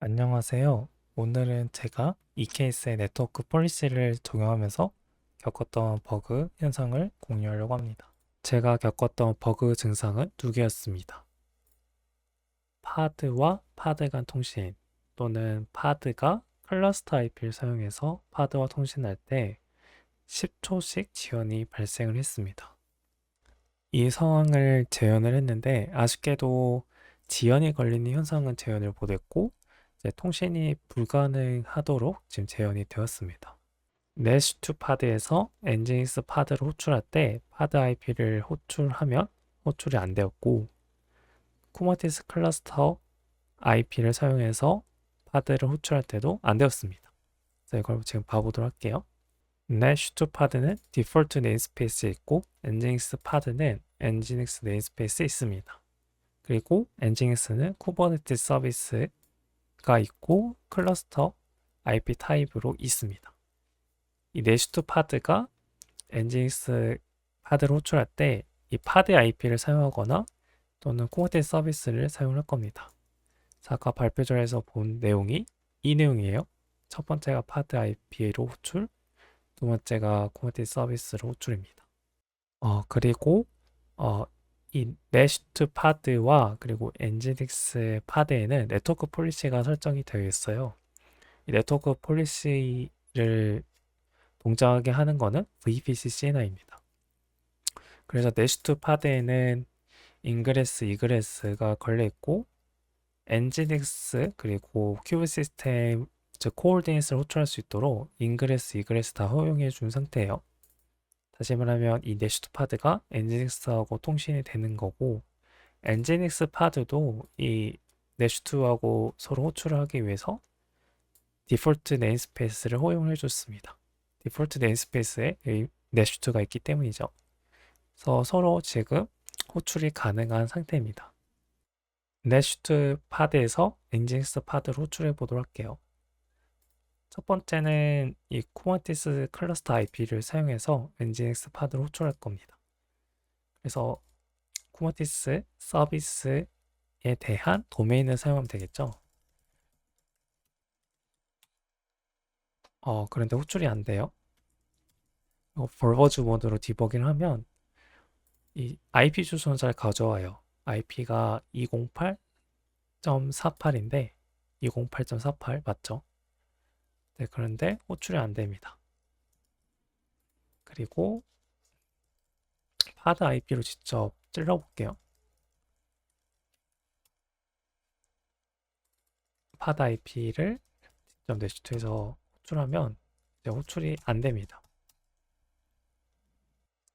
안녕하세요. 오늘은 제가 EKS의 네트워크 폴리시를 적용하면서 겪었던 버그 현상을 공유하려고 합니다. 제가 겪었던 버그 증상은 두 개였습니다. 파드와 파드 간 통신 또는 파드가 클러스터 IP를 사용해서 파드와 통신할 때 10초씩 지연이 발생을 했습니다. 이 상황을 재현을 했는데 아쉽게도 지연이 걸리는 현상은 재현을 못했고 통신이 불가능하도록 지금 재현이 되었습니다. 내시2 파드에서 엔진닉스 파드를 호출할 때 파드 IP를 호출하면 호출이 안 되었고 쿠버티스 클러스터 IP를 사용해서 파드를 호출할 때도 안 되었습니다. 그래서 이걸 지금 봐보도록 할게요. 내시2 파드는 디폴트 네임스페이스에 있고 엔진닉스 파드는 엔진닉스 네임스페이스에 있습니다. 그리고 엔진닉스는 쿠버네티스 서비스 가 있고 클러스터 IP 타입으로 있습니다. 이 내슈트 파드가 엔진스 파드를 호출할 때 이 파드 IP를 사용하거나 또는 코어테 서비스를 사용할 겁니다. 자, 아까 발표절에서 본 내용이 이 내용이에요. 첫 번째가 파드 IP로 호출, 두 번째가 코어테 서비스로 호출입니다. 어, 그리고 어, 이 네시트 파드와 그리고 엔지닉스 파드에는 네트워크 폴리시가 설정이 되어 있어요. 이 네트워크 폴리시를 동작하게 하는 거는 VPC CNI입니다. 그래서 네시트 파드에는 인그레스, 이그레스가 걸려 있고 엔지닉스 그리고 큐브 시스템 즉 코올디네이스를 호출할 수 있도록 인그레스, 이그레스 다 허용해 준 상태예요. 다시 말하면 이 네시트 파드가 엔지닉스하고 통신이 되는 거고 엔지닉스 파드도 이 네시트하고 서로 호출을 하기 위해서 디폴트 네임스페이스를 허용해 줬습니다. 디폴트 네임스페이스에 네시트가 있기 때문이죠. 그래서 서로 지금 호출이 가능한 상태입니다. 네시트 파드에서 엔지닉스 파드를 호출해 보도록 할게요. 첫 번째는 이 쿠버티스 클러스터 IP를 사용해서 엔진엑스 파드를 호출할 겁니다. 그래서 쿠버티스 서비스에 대한 도메인을 사용하면 되겠죠. 어, 그런데 호출이 안 돼요. 어, 볼버즈 모드로 디버깅을 하면 이 IP 주소는 잘 가져와요. IP가 208.48인데 208.48 맞죠? 네, 그런데 호출이 안 됩니다. 그리고 파드 IP로 직접 찔러볼게요. 파드 IP를 직접 네시트에서 호출하면 이제 호출이 안 됩니다.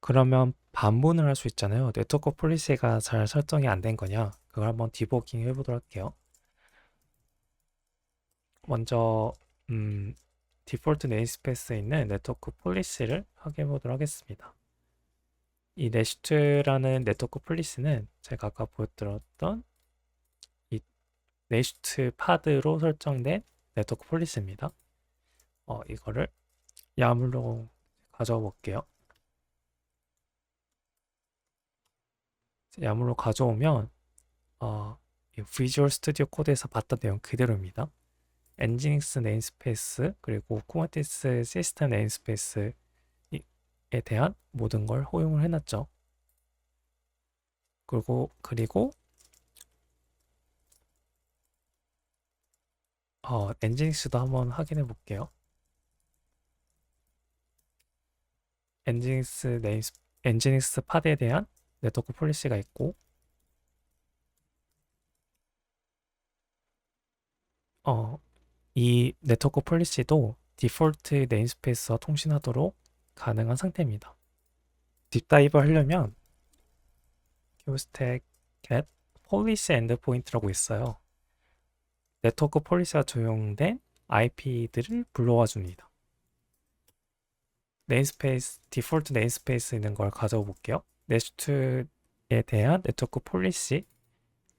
그러면 반문을 할 수 있잖아요. 네트워크 폴리시가 잘 설정이 안 된 거냐? 그걸 한번 디버깅 해보도록 할게요. 먼저 음, 디폴트 네임스페이스에 있는 네트워크 폴리시를 확인해 보도록 하겠습니다. 이 네시트라는 네트워크 폴리시는 제가 아까 보여드렸던 이 네시트 파드로 설정된 네트워크 폴리시입니다. 어, 이거를 야물로 가져와 볼게요. 야물로 가져오면 어, 비주얼 스튜디오 코드에서 봤던 내용 그대로입니다. 엔지닉스 네임스페이스 그리고 쿠버티스 시스템 네임스페이스에 대한 모든 걸 허용을 해놨죠. 그리고 그리고 어, 엔지닉스도 한번 확인해 볼게요. 엔지닉스 네임스 엔지닉스 파드에 대한 네트워크 폴리시가 있고 어, 이 네트워크 폴리시도 디폴트 네임스페이스와 통신하도록 가능한 상태입니다. 딥다이브 하려면 큐스택 get policy endpoint라고 있어요. 네트워크 폴리시가 적용된 IP들을 불러와 줍니다. 네임스페이스, 디폴트 네임스페이스 있는 걸 가져와 볼게요. 네스트에 대한 네트워크 폴리시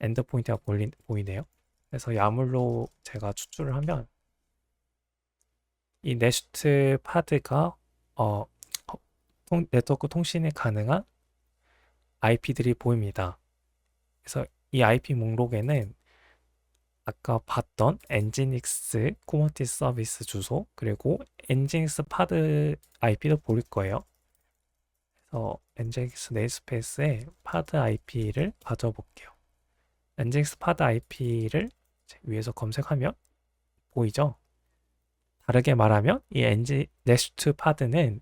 엔드포인트가 보이네요. 그래서 야물로 제가 추출을 하면 이 네스트 파드가 어, 통, 네트워크 통신이 가능한 IP들이 보입니다. 그래서 이 IP 목록에는 아까 봤던 엔지닉스 쿠버티스 서비스 주소 그리고 엔지닉스 파드 IP도 보일 거예요. 그래서 엔지닉스 네이스페이스에 파드 IP를 가져볼게요. 엔지닉스 파드 IP를 위에서 검색하면 보이죠? 다르게 말하면 이 엔지 넥스트 파드는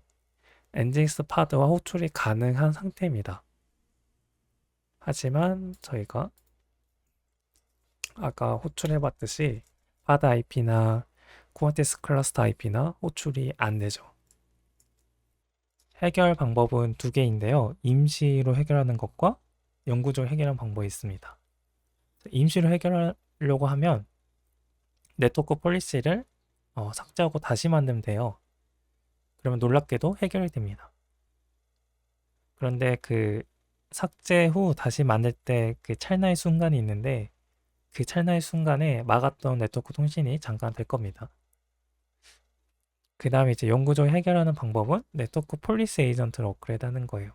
엔지닉스 파드와 호출이 가능한 상태입니다. 하지만 저희가 아까 호출해 봤듯이 파드 IP나 쿠버티스 클러스터 IP나 호출이 안 되죠. 해결 방법은 두 개인데요. 임시로 해결하는 것과 영구적으로 해결하는 방법이 있습니다. 임시로 해결하려고 하면 네트워크 폴리시를 어, 삭제하고 다시 만들면 돼요. 그러면 놀랍게도 해결이 됩니다. 그런데 그 삭제 후 다시 만들 때 그 찰나의 순간이 있는데 그 찰나의 순간에 막았던 네트워크 통신이 잠깐 될 겁니다. 그 다음에 이제 영구적으로 해결하는 방법은 네트워크 폴리스 에이전트를 업그레이드 하는 거예요.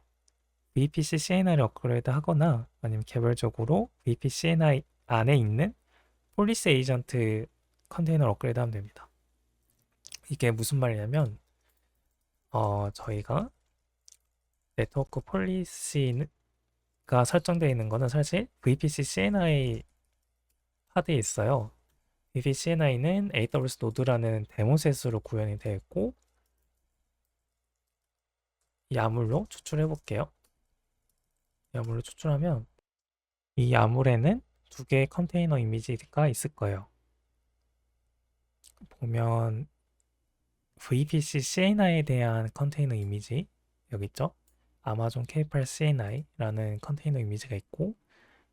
VPC CNI를 업그레이드 하거나 아니면 개별적으로 VPC CNI 안에 있는 폴리스 에이전트 컨테이너를 업그레이드 하면 됩니다. 이게 무슨 말이냐면 어, 저희가 네트워크 폴리시가 설정되어 있는 거는 사실 VPC CNI 파드에 있어요. VPC CNI는 AWS 노드라는 데모셋으로 구현이 되어 있고 야물로 추출해 볼게요. 야물로 추출하면 이 야물에는 두 개의 컨테이너 이미지가 있을 거예요. 보면 VPC CNI에 대한 컨테이너 이미지 여기 있죠? 아마존 K8 CNI라는 컨테이너 이미지가 있고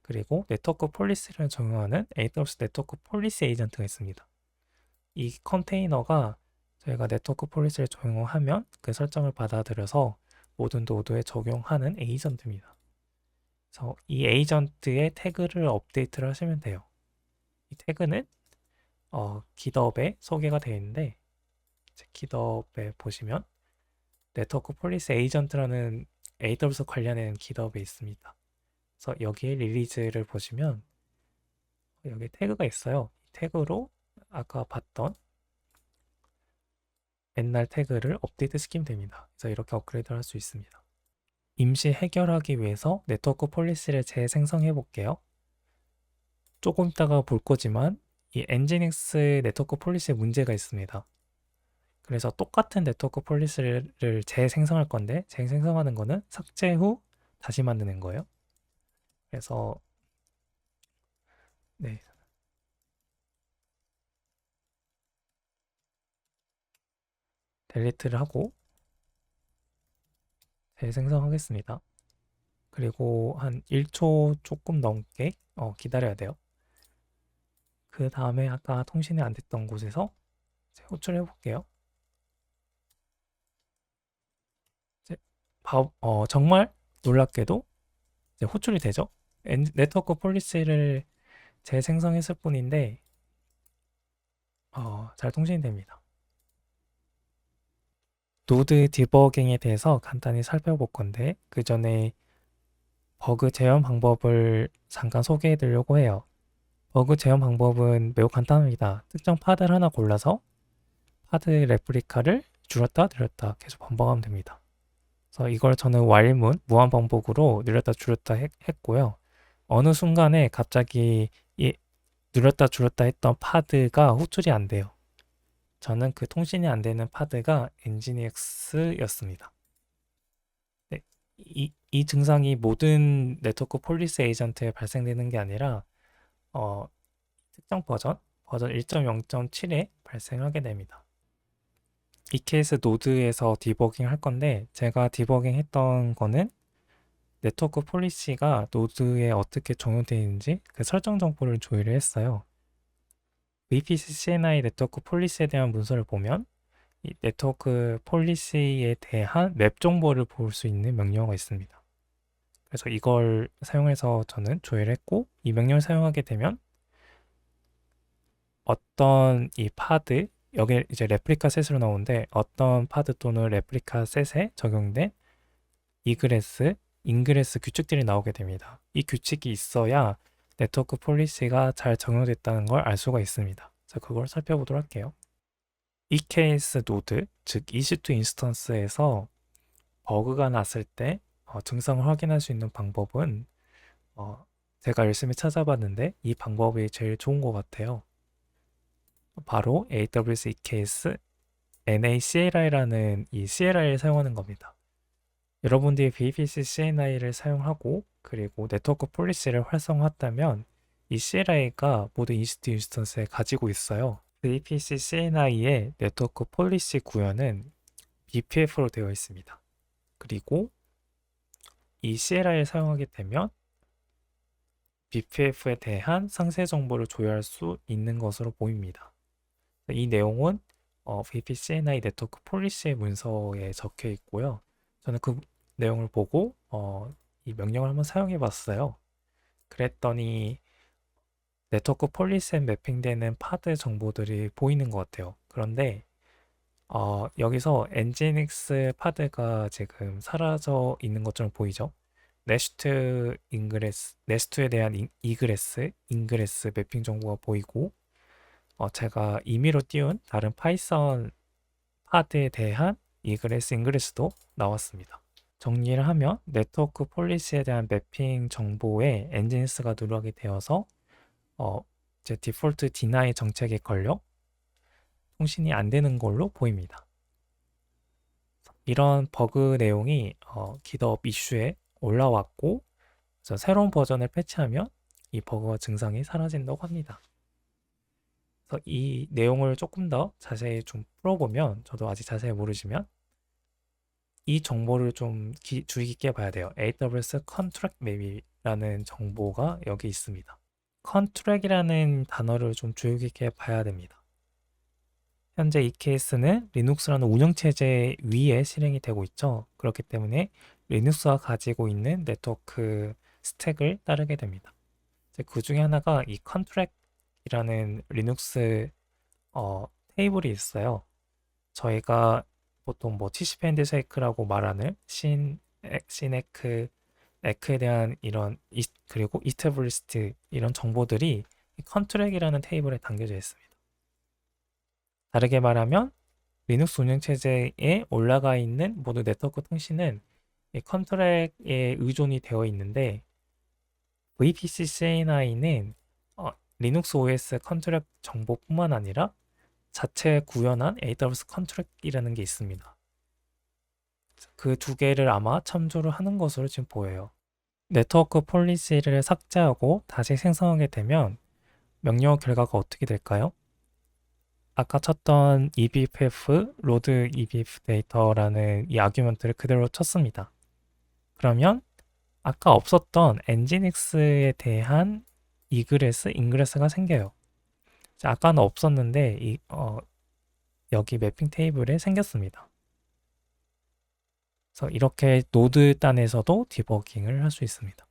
그리고 네트워크 폴리시를 적용하는 AWS 네트워크 폴리시 에이전트가 있습니다. 이 컨테이너가 저희가 네트워크 폴리시를 적용하면 그 설정을 받아들여서 모든 노드에 적용하는 에이전트입니다. 그래서 이 에이전트의 태그를 업데이트를 하시면 돼요. 이 태그는 어, 기덥에 소개가 되어 있는데 기덥에 보시면 네트워크 폴리스 에이전트라는 AWS 관련된 기덥에 있습니다. 그래서 여기에 릴리즈를 보시면 여기 태그가 있어요. 태그로 아까 봤던 옛날 태그를 업데이트 시키면 됩니다. 그래서 이렇게 업그레이드를 할 수 있습니다. 임시 해결하기 위해서 네트워크 폴리시를 재생성해 볼게요. 조금 있다가 볼 거지만 이 엔지닉스 네트워크 폴리시에 문제가 있습니다. 그래서 똑같은 네트워크 폴리시를 재생성할 건데 재생성하는 거는 삭제 후 다시 만드는 거예요. 그래서 네. 델리트를 하고 재생성하겠습니다. 그리고 한 1초 조금 넘게 어, 기다려야 돼요. 그 다음에 아까 통신이 안 됐던 곳에서 호출해 볼게요. 어, 정말 놀랍게도 호출이 되죠. 네트워크 폴리시를 재생성했을 뿐인데 어, 잘 통신이 됩니다. 노드 디버깅에 대해서 간단히 살펴볼 건데 그 전에 버그 재현 방법을 잠깐 소개해 드리려고 해요. 버그 재현 방법은 매우 간단합니다. 특정 파드를 하나 골라서 파드 레플리카를 줄였다 늘렸다 계속 반복하면 됩니다. 그래서 이걸 저는 while문 무한 반복으로 늘렸다 줄였다 했, 고요 어느 순간에 갑자기 이 늘렸다 줄였다 했던 파드가 호출이 안 돼요. 저는 그 통신이 안 되는 파드가 엔지니엑스였습니다. 네, 이, 이 증상이 모든 네트워크 폴리스 에이전트에 발생되는 게 아니라 어, 특정 버전, 버전 1.0.7에 발생하게 됩니다. 이 케이스 노드에서 디버깅 할 건데 제가 디버깅 했던 거는 네트워크 폴리시가 노드에 어떻게 적용되어 있는지 그 설정 정보를 조회를 했어요. VPC CNI 네트워크 폴리시에 대한 문서를 보면 이 네트워크 폴리시에 대한 맵 정보를 볼 수 있는 명령어가 있습니다. 그래서 이걸 사용해서 저는 조회를 했고 이 명령을 사용하게 되면 어떤 이 파드 여기 이제 레플리카 셋으로 나오는데 어떤 파드 또는 레플리카 셋에 적용된 이그레스, 인그레스 규칙들이 나오게 됩니다. 이 규칙이 있어야 네트워크 폴리시가 잘 적용됐다는 걸 알 수가 있습니다. 자, 그걸 살펴보도록 할게요. EKS 노드, 즉 EC2 인스턴스에서 버그가 났을 때 어, 증상을 확인할 수 있는 방법은 어, 제가 열심히 찾아봤는데 이 방법이 제일 좋은 것 같아요. 바로 AWS EKS NACLI라는 이 CLI를 사용하는 겁니다. 여러분들이 VPC CNI를 사용하고 그리고 네트워크 폴리시를 활성화했다면 이 CLI가 모든 EC2 인스턴스에 가지고 있어요. VPC CNI의 네트워크 폴리시 구현은 BPF로 되어 있습니다. 그리고 이 CLI를 사용하게 되면 BPF에 대한 상세 정보를 조회할 수 있는 것으로 보입니다. 이 내용은 어, VPCNI 네트워크 폴리시의 문서에 적혀 있고요. 저는 그 내용을 보고 어, 이 명령을 한번 사용해 봤어요. 그랬더니 네트워크 폴리시에 매핑되는 파드 정보들이 보이는 것 같아요. 그런데 어, 여기서 엔지닉스 파드가 지금 사라져 있는 것처럼 보이죠? 네스트 인그레스, 네스트에 대한 인, 이그레스, 인그레스 매핑 정보가 보이고 어, 제가 임의로 띄운 다른 파이썬 파드에 대한 이그레스, 인그레스도 나왔습니다. 정리를 하면 네트워크 폴리시에 대한 매핑 정보에 엔지니스가 누락이 되어서 어, 제 디폴트 디나이 정책에 걸려 통신이 안 되는 걸로 보입니다. 이런 버그 내용이 어, 기덥 이슈에 올라왔고 새로운 버전을 패치하면 이 버그 증상이 사라진다고 합니다. 그래서 이 내용을 조금 더 자세히 좀 풀어보면 저도 아직 자세히 모르시면 이 정보를 좀 기, 주의 깊게 봐야 돼요. AWS Contract Map이라는 정보가 여기 있습니다. Contract이라는 단어를 좀 주의 깊게 봐야 됩니다. 현재 이 케이스는 리눅스라는 운영체제 위에 실행이 되고 있죠. 그렇기 때문에 리눅스가 가지고 있는 네트워크 스택을 따르게 됩니다. 그 중에 하나가 이 컨트랙 이라는 리눅스 어, 테이블이 있어요. 저희가 보통 뭐 TCP 핸드쉐이크라고 말하는 신, 시네크, 에크에 대한 이런 이, 그리고 이스테블리스트 이런 정보들이 컨트랙이라는 테이블에 담겨져 있습니다. 다르게 말하면 리눅스 운영체제에 올라가 있는 모든 네트워크 통신은 컨트랙에 의존이 되어 있는데 VPC CNI는 어, 리눅스 OS 컨트랙 정보뿐만 아니라 자체 구현한 AWS 컨트랙이라는 게 있습니다. 그 두 개를 아마 참조를 하는 것으로 지금 보여요. 네트워크 폴리시를 삭제하고 다시 생성하게 되면 명령 결과가 어떻게 될까요? 아까 쳤던 ebf 로드 ebf 데이터라는 이 아규먼트를 그대로 쳤습니다. 그러면 아까 없었던 엔지닉스에 대한 이그레스, 인그레스가 생겨요. 아까는 없었는데 이, 어, 여기 매핑 테이블에 생겼습니다. 그래서 이렇게 노드 단에서도 디버깅을 할 수 있습니다.